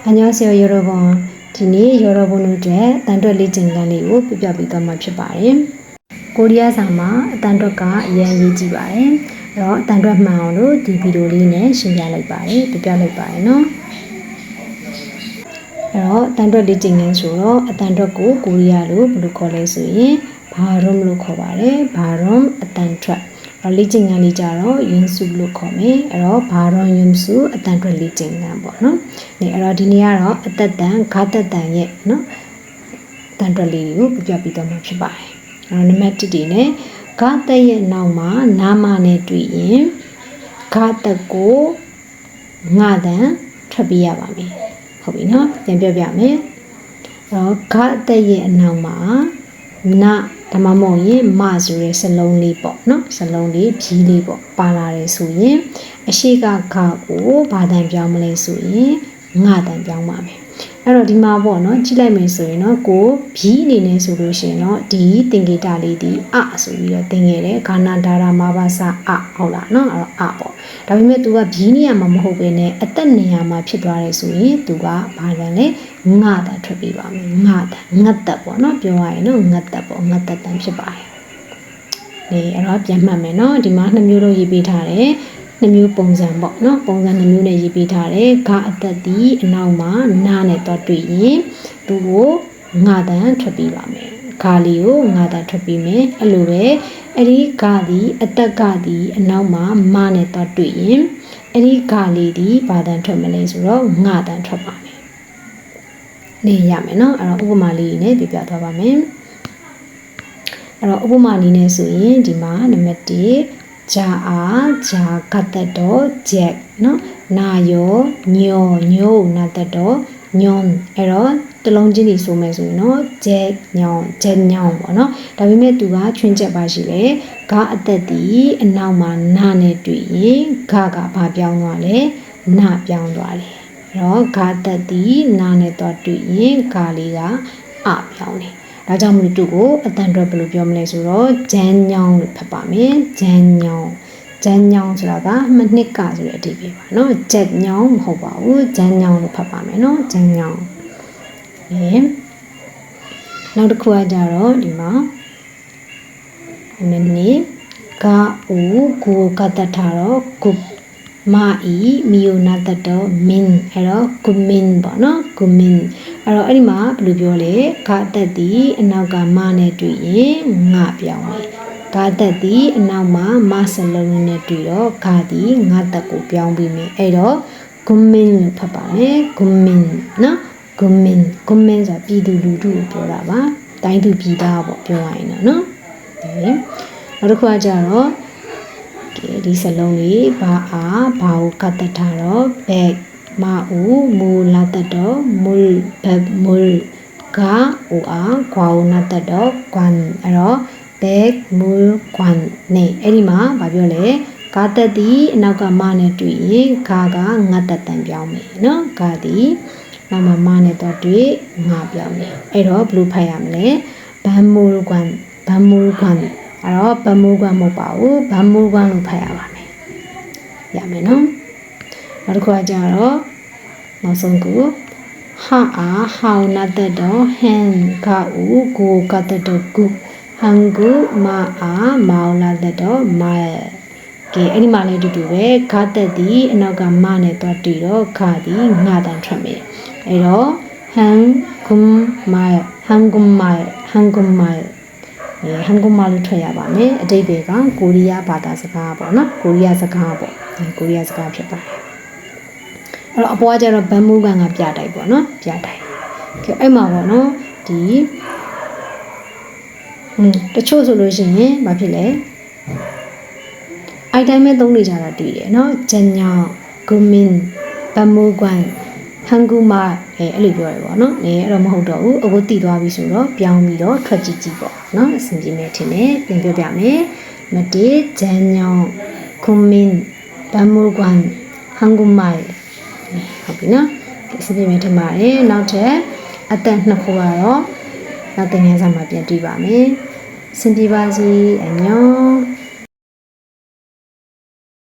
။အညာစီယောရောဘွန်ဒီနေ့ရောရောဘွန်တို့အတွက်တန်တွက်လေ့ကျင့်ခန်းလေးကိုပြပြပေးသွားမှာဖြစ်ပါတယ်။ကိုရီးယားစာမှာအတန်တွက်ကအရင်ရေးကြည့်ပါတယ်။အဲ့တော့အတန်တွက်မှန်အောင်လို့ဒီဗီဒီယိုလေးနဲ့ရှင်းပြလိုက်ပါတယ်ပြပြလိုက်ပါတယ်နော်။အဲ့တော့အတန်တွက်လေ့ကျင့်ခန်းဆိုတော့အတန်တွက်ကိုကိုရီးယားလိုဘယ်လိုခေါ်လဲဆိုရင်ဘာရွမ်လို့ခေါ်ပါတယ်။ဘာရွမ်အတန်တွက် အဲ့လေ့ကျင့်ခန်းလေးကြတော့ယွန်းစုလို့ခေါ်မယ်အဲ့တော့ဘာရွန်ယွန်းစုအတန်ထွက်လေ့ကျင့်ခန်းပေါ့နော်နေအဲ့တော့ဒီနေ့ကတော့အသက်တန်ဂါသက်တန်ရဲ့နော်အတန်ထွက်လေးကိုပြပြပြီးတော့မှာဖြစ်ပါတယ်အဲ့တော့နံပါတ်1ဒီနဲ့ဂါသက်ရဲ့နောက်မှာနာမနဲ့တွေ့ရင်ဂါသက်ကိုငါတန်ထွက်ပြရပါမယ်ဟုတ်ပြီနော်ပြန်ပြပြမယ်အဲ့တော့ဂါသက်ရဲ့အနောက်မှာ နာဒါမှမဟုတ်ရင်မဆိုတဲ့စလုံးလေးပေါ့နော်စလုံးလေးဖြီးလေးပေါ့ပါလာတယ်ဆိုရင်အရှိကခကိုဘာတန်ပြောင်းမလဲဆိုရင်ငါတန်ပြောင်းပါမယ် အဲ့တော့ဒီမှာပေါ့နော်ကြည့်လိုက်မယ်ဆိုရင်တော့ကိုဘီအနေနဲ့ဆိုလို့ရှိရင်တော့ဒီသင်္ကေတလေးဒီအဆိုပြီးတော့သင်ခဲ့တယ်ခန္ဓာဒါရာမဘာစာအဟုတ်လားနော်အဲ့တော့အပေါ့ဒါပေမဲ့ तू ကဘီနေရာမှာမဟုတ်ဘဲနဲ့အသက်နေရာမှာဖြစ်သွားတယ်ဆိုရင် तू ကဘာလဲလဲငါတန်ထွက်ပေးပါမယ်ငါတန်ငတ်တက်ပေါ့နော်ပြောရရင်တော့ငတ်တက်ပေါ့ငတ်တက်တန်ဖြစ်ပါတယ်နေအဲ့တော့ပြန်မှတ်မယ်နော်ဒီမှာနှစ်မျိုးလို့ရေးပေးထားတယ် နှမျိုးပုံစံပေါ့နော်ပုံစံနှမျိုးနဲ့ရေးပေးထားတယ်ဂအသက်ဒီအနောက်မှာနားနဲ့တော့တွေ့ရင်သူ့ကိုငါတန်ထွက်ပြီးပါမယ်ဂါလီကိုငါတန်ထွက်ပြီးမယ်အဲ့လိုပဲအဲ့ဒီဂါဒီအသက်ကဒီအနောက်မှာမနဲ့တော့တွေ့ရင်အဲ့ဒီဂါလီဒီဘာတန်ထွက်မလဲဆိုတော့ငါတန်ထွက်ပါမယ်နေရမယ်နော်အဲ့တော့ဥပမာလေးနဲ့ပြပြသွားပါမယ်အဲ့တော့ဥပမာနည်းနဲ့ဆိုရင်ဒီမှာနံပါတ်1 ဂျာအားဂျာကတ်တတော်ဂျက်နော်နာယောညောညိုနာတတော်ညွန်အဲ့တော့တလုံးချင်းကြီးဆိုမယ်ဆိုရင်တော့ဂျက်ညောင်ဂျက်ညောင်ပေါ့နော်ဒါပေမဲ့သူကချွင်းချက်ပါရှိလေဂါအသက်တီအနောက်မှာနာနဲ့တွေ့ရင်ဂါကဘာပြောင်းသွားလဲနာပြောင်းသွားတယ်အဲ့တော့ဂါသက်တီနာနဲ့တော့တွေ့ရင်ဂါလေးကအပြောင်းတယ် ဒါကြောင့်မလို့သူ့ကိုအတန်အတွက်ဘယ်လိုပြောမလဲဆိုတော့ဂျန်ညောင်းလို့ဖတ်ပါမယ်ဂျန်ညောင်းဂျန်ညောင်းဆိုတာကမနှစ်ကဆိုတဲ့အဓိပ္ပာယ်ပါเนาะဂျက်ညောင်းမဟုတ်ပါဘူးဂျန်ညောင်းလို့ဖတ်ပါမယ်เนาะဂျန်ညောင်းဟဲ့နောက်တစ်ခုကကြတော့ဒီမှာနည်းနည်းကဦးကိုကတထားတော့ကု မာဤမီယိုနာတတော်မင်အဲ့တော့ကုမင်ပေါ့နော်ကုမင်အဲ့တော့အဲ့ဒီမှာဘယ်လိုပြောလဲဂါတက်တီအနောက်ကမနဲ့တွေ့ရင်ငါပြောင်းမယ်ဂါတက်တီအနောက်မှာမစလုံးနဲ့တွေ့တော့ဂါတီငါတက်ကိုပြောင်းပြီးမယ်အဲ့တော့ကုမင်လို့ဖတ်ပါမယ်ကုမင်နော်ကုမင်ကုမင်ဆိုတာပြည်သူလူထုကိုပြောတာပါတိုင်းသူပြည်သားပေါ့ပြောရရင်တော့နော်နောက်တစ်ခုကကြတော့ ကဲဒီစလုံးလေးဘာအားဘာကိုကတ်တထားတော့ back မအူမူလာတတော်မူလ်ဘက်မူလ်ကအိုအားကွာဦးနာတတော်ကွမ်အဲ့တော့ back မူလ်ကွမ်နေအဲ့ဒီမှာဗာပြောလဲကာတက်တီအနောက်ကမနဲ့တွေ့ရင်ဂါကငတ်တက်တန်ပြောင်းမယ်နော်ဂါတီနောက်မှမနဲ့တော့တွေ့ငါပြောင်းမယ်အဲ့တော့ဘယ်လိုဖတ်ရမလဲဘမ်မူလ်ကွမ်ဘမ်မူလ်ကွမ် အဲ့တော့ဘမ်မူလ်ကွမ်မဟုတ်ပါဘူးဘမ်မူလ်ကွမ်လို့ဖတ်ရပါမယ်ရမယ်နော်နောက်တစ်ခုကကြတော့နောက်ဆုံးခုဟာအားဟောင်းနတ်တော်ဟန်ကဥကိုကတတော်ကုဟန်ကုမာအားမောင်လာတော်မိုင်ကဲအဲ့ဒီမှာလည်းတူတူပဲဂတ်တက်ဒီအနောက်ကမနဲ့တွားတီတော့ခါဒီငါတန်ထွက်မယ်အဲ့တော့ဟန်ကုမိုင်ဟန်ကုမိုင်ဟန်ကုမိုင်အဲ ဟန်ကုမာလို့ထွက်ရပါမယ်အတိတ်တွေကကိုရီးယားဘာသာစကားပေါ့နော်ကိုရီးယားစကားပေါ့ကိုရီးယားစကားဖြစ်ပါတယ်အဲ့တော့အပေါ်ကကျတော့ဘမ်မူကန်ကပြတိုက်ပေါ့နော်ပြတိုက်ကဲအဲ့မှာပေါ့နော်ဒီอืมတချို့ဆိုလို့ရှိရင်ဘာဖြစ်လဲအိုက်တိုင်းပဲသုံးနေကြတာတွေ့တယ်နော်ဂျန်ညောင်ဂူမင်ဘမ်မူကန် ဟန်ဂူမာအဲအဲ့လိုပြောရပေါ့နော်အဲအဲ့တော့မဟုတ်တော့ဘူးအခုတည်သွားပြီဆိုတော့ပြောင်းပြီးတော့ထွက်ကြည့်ကြည့်ပေါ့နော်အဆင်ပြေမယ်ထင်တယ်ပြန်ပြောပြမယ်မတေဂျန်ညောင်ဂူမင်ဘမ်မူကန်ဟန်ဂူမာဟုတ်ပြီနော်ဒီအစီအစဉ်ထင်ပါတယ်နောက်ထပ်အသက်နှစ်ခုကတော့နောက်သင်ခန်းစာမှာပြန်တွေ့ပါမယ်စင်ပြပါစီအညော